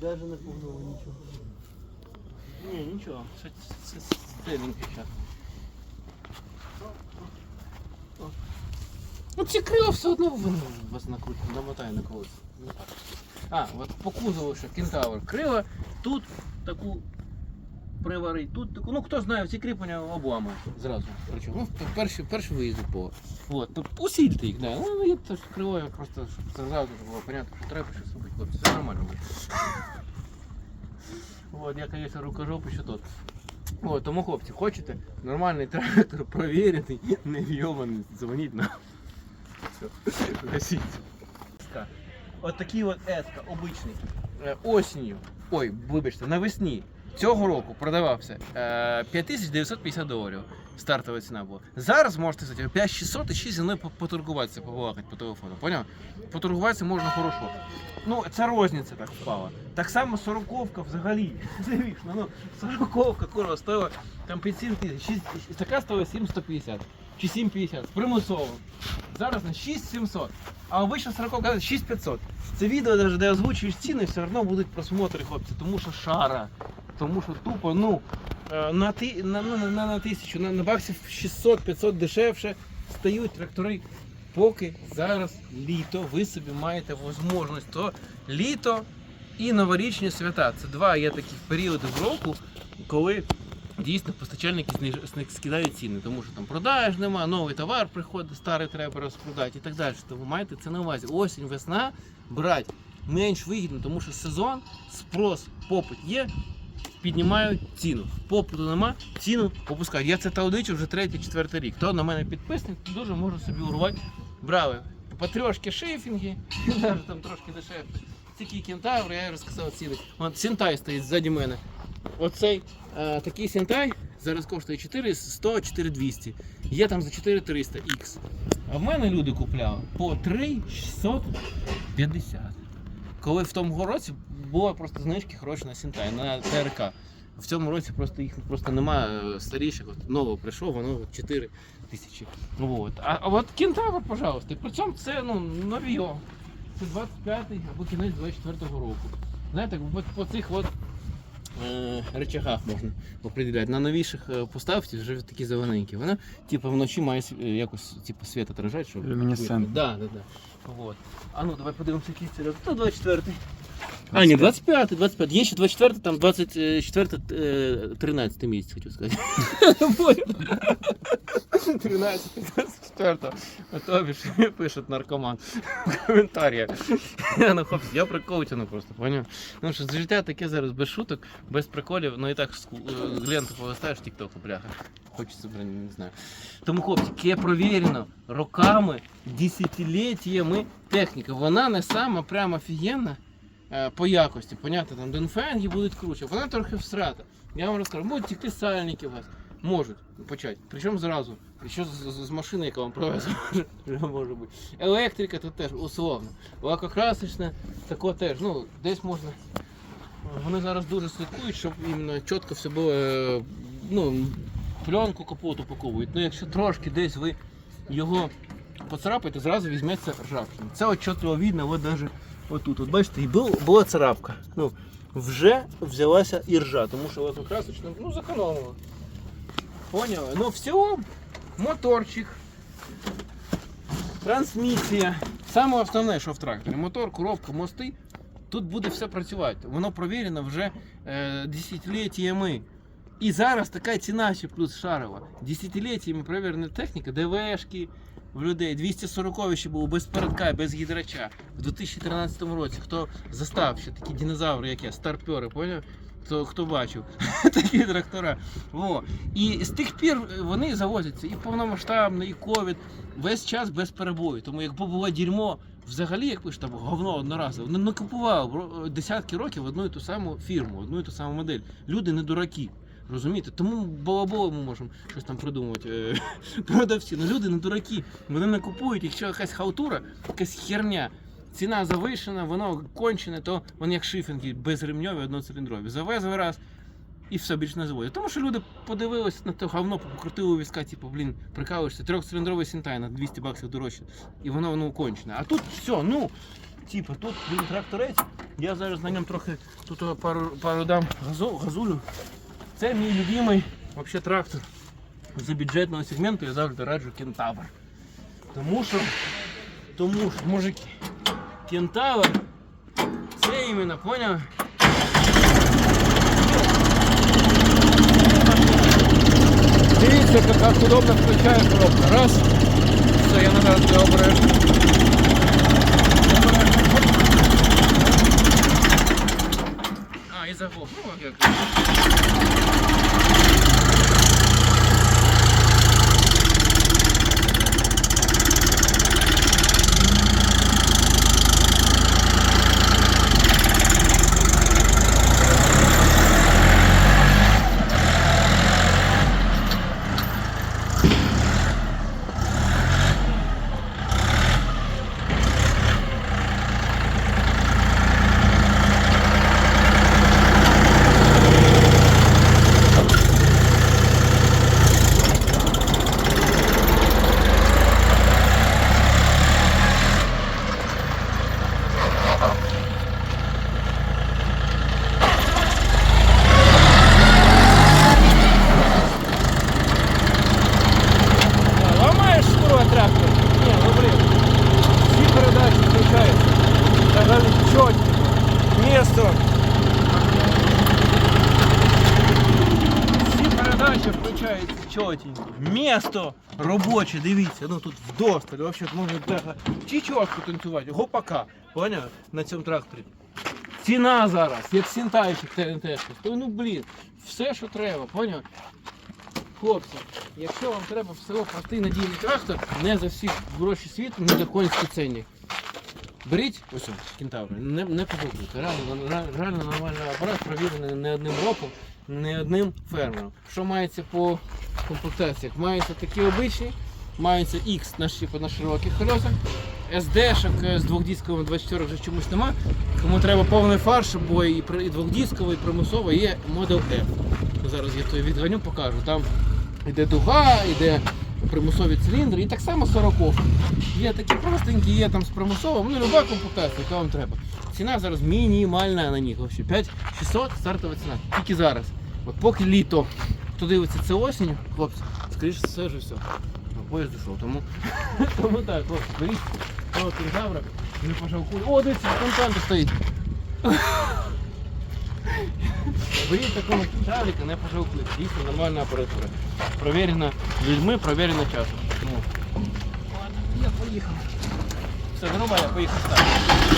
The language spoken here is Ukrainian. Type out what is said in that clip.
Даже не погнуло нічого. Ні, нічого. Це, це, це. Ну ці крила все одно вас накрутять, намотає на когось. Ну. А, от по кузову що кентавр. Крила тут таку приварить, тут таку. Ну хто знає, ці кріплення обламують зразу. Причому. Ну, перші, перші виїзди по. От, то усільте їх, да. Ну, є теж крило, просто щоб це зразу було понятно, що треба щось робити. Хлопці, все нормально буде. От, я, конечно, рукожопий, що тут. От, тому, хлопці, хочете нормальний трактор, провірений, не вйоманий, дзвоніть нам. Все, гасіть. Еска. От такий от еска, обичний. Е, Осінню, ой, вибачте, навесні цього року продавався е, 5950 доларів. Стартова ціна була. Зараз можете сказати 5600 і ще зі мною по- поторгуватися, побалакати по телефону. Поняв? Поторгуватися можна хорошо. Ну, це розниця так впала. Так само сороковка взагалі. Звісно, ну, сороковка курва стоїла там під 7 тисяч. Така стоїла 7150 чи 750 з примусовим. Зараз на 6700. А обична сороковка 6500. Це відео, навіть, де озвучуєш ціни, все одно будуть просмотри, хлопці, тому що шара. Тому що тупо, ну, е, на, ти, на, на, на, на тисячу, на, на баксів 600-500 дешевше стають трактори. Поки зараз літо, ви собі маєте можливість, то літо і новорічні свята. Це два є таких періоди в року, коли дійсно постачальники скидають ціни, тому що там продаж нема, новий товар приходить, старий треба розпродати і так далі. Тому маєте це на увазі. Осінь, весна брати менш вигідно, тому що сезон, спрос, попит є, піднімають ціну. Попиту нема, ціну опускають. Я це таудичу вже третій, четвертий рік. Хто на мене підписник, дуже може собі урвати. Брали по трьошки шейфінги, там трошки дешевше. Ці кентаври, я розказав ціни. От Сінтай стоїть ззаді мене. Оцей е, такий Сінтай зараз коштує 4100, 4200. Є там за 4300 X. А в мене люди купляли по 3650. Коли в тому році було просто знижки хороші на Сінтай, на ТРК. В цьому році просто їх просто немає е, старіших. От нового прийшов, воно 4 тисячі. Вот. А, а от кентавр, пожалуйста. І при цьому це ну, новіо. Це 25-й або кінець 24-го року. Знаєте, по, по цих от е, речагах можна определяти. На новіших е, поставці вже такі зелененькі. Вона типу, вночі має е, якось типу, світ отражати, щоб. Да, да, да. Вот. А ну давай подивимося, який це. Та 24-й. А, ні, 25, 25. Є ще 24, там 24, е, 13 місяць, хотів сказати. 13, 24. А тобі ж пишуть наркоман в коментарях. Ну, хлопці, я приколчений просто, поняв? Ну що життя таке зараз без шуток, без приколів, ну і так е, ленту повистаєш тіктоку, бляха. Хочеться, блин, не знаю. Тому, хлопці, яке провірено роками, десятиліттями техніка. Вона не сама прямо офігенна по якості. Понятно, там Донфенги будуть круче, вона трохи всрата. Я вам розкажу, можуть текти сальники у вас. Можуть почати. Причому зразу. Що з, з, з машини, яка вам привезла, може бути. Електрика тут теж условно. Лакокрасочна, тако теж. Ну, десь можна. Вони зараз дуже слідкують, щоб іменно чітко все було. е, Ну, пленку капоту упаковують. Ну, якщо трошки десь ви його поцарапаєте, зразу візьметься ржавчина. Це от видно, от навіть отут. От бачите, і був, була царапка. Ну, вже взялася і ржа, тому що лакокрасочна, ну, зекономила. Поняли? Ну, всього моторчик, трансмісія. Саме основне, що в тракторі. Мотор, коробка, мости. Тут буде все працювати. Воно провірено вже е, десятиліттями. І зараз така ціна ще плюс шарова. Десятиліттями перевірена техніка, ДВшки в людей. 240 ще було без передка, без гідрача. В 2013 році. Хто застав ще такі динозаври, як я, старпери, поняв? Хто, хто бачив такі трактора. Во. І з тих пір вони завозяться і повномасштабно, і ковід. Весь час без перебою. Тому якби було дерьмо, взагалі, як там говно одноразове, не, не купував десятки років одну і ту саму фірму, одну і ту саму модель. Люди не дураки. Розумієте? Тому балаболо ми можемо щось там придумувати. е, Продавці. Ну люди не дураки. Вони не купують, якщо якась халтура, якась херня. Ціна завишена, воно кончене, то вони як шифінги безремньові, одноциліндрові. Завезли раз, І все більше не заводять. Тому що люди подивилися на те говно, покрутили у типу, блін, прикалуєшся, трьохциліндровий Сінтай на 200 баксів дорожче. І воно ну, кончене. А тут все, ну, типу, тут блін, тракторець. Я зараз на ньому трохи тут пару, пару дам газу, газулю. Це мій любимий вообще трактор. За бюджетного сегменту я завжди раджу кентавр. Тому що, тому що, мужики, кентавр це іменно, поняв? Дивіться, як удобно включає коробка. Раз. Все, я назад тебе обережно. А, і заглох. Ну, як. А, Ламаєш скоро трактор? Ні, ну блин. Всі передачі включаються. Та навіть чотки. Місто. Всі передачі включаються чотенько. Місто робоче, дивіться, ну тут вдосталь, вообще можна даже чечотку танцювати, гопака, поняв? На цьому тракторі. Ціна зараз, як сінтайчик ТНТ. Ну блін, все, що треба, поняв? Хлопці, якщо вам треба в село простий надійний трактор, не за всі гроші світу, не за конські цінні. Беріть ось кентаври, не, не погуглюйте. Реально, ре- реально нормальний апарат, провірений не одним роком, не одним фермером. Що мається по комплектаціях? Маються такі обичні, маються X на, шипу, на широких колесах, SD-шок з двохдісковим 24 вже чомусь нема. Кому треба повний фарш, бо і, двохдисковий, і примусовий, є Model F. Зараз я той відганю, покажу. Там йде дуга, йде примусові циліндри, і так само 40 Є такі простенькі, є там з примусовим, ну люба комплектація, яка вам треба. Ціна зараз мінімальна на них. Вообще 5600 стартова ціна. Тільки зараз. От поки літо. Хто дивиться це осінь, хлопці, скоріше все ж все. Поїзд дійшов, тому, тому так, хлопці, беріть того кентавра, не пожалкуй. О, дивіться, контент стоїть. Беріть такого кентаврика, не пожалкуйте. Дійсно нормальна апаратура. Проверена людьми, проверена часом. Ну. Я поїхав. Все, я поїхав.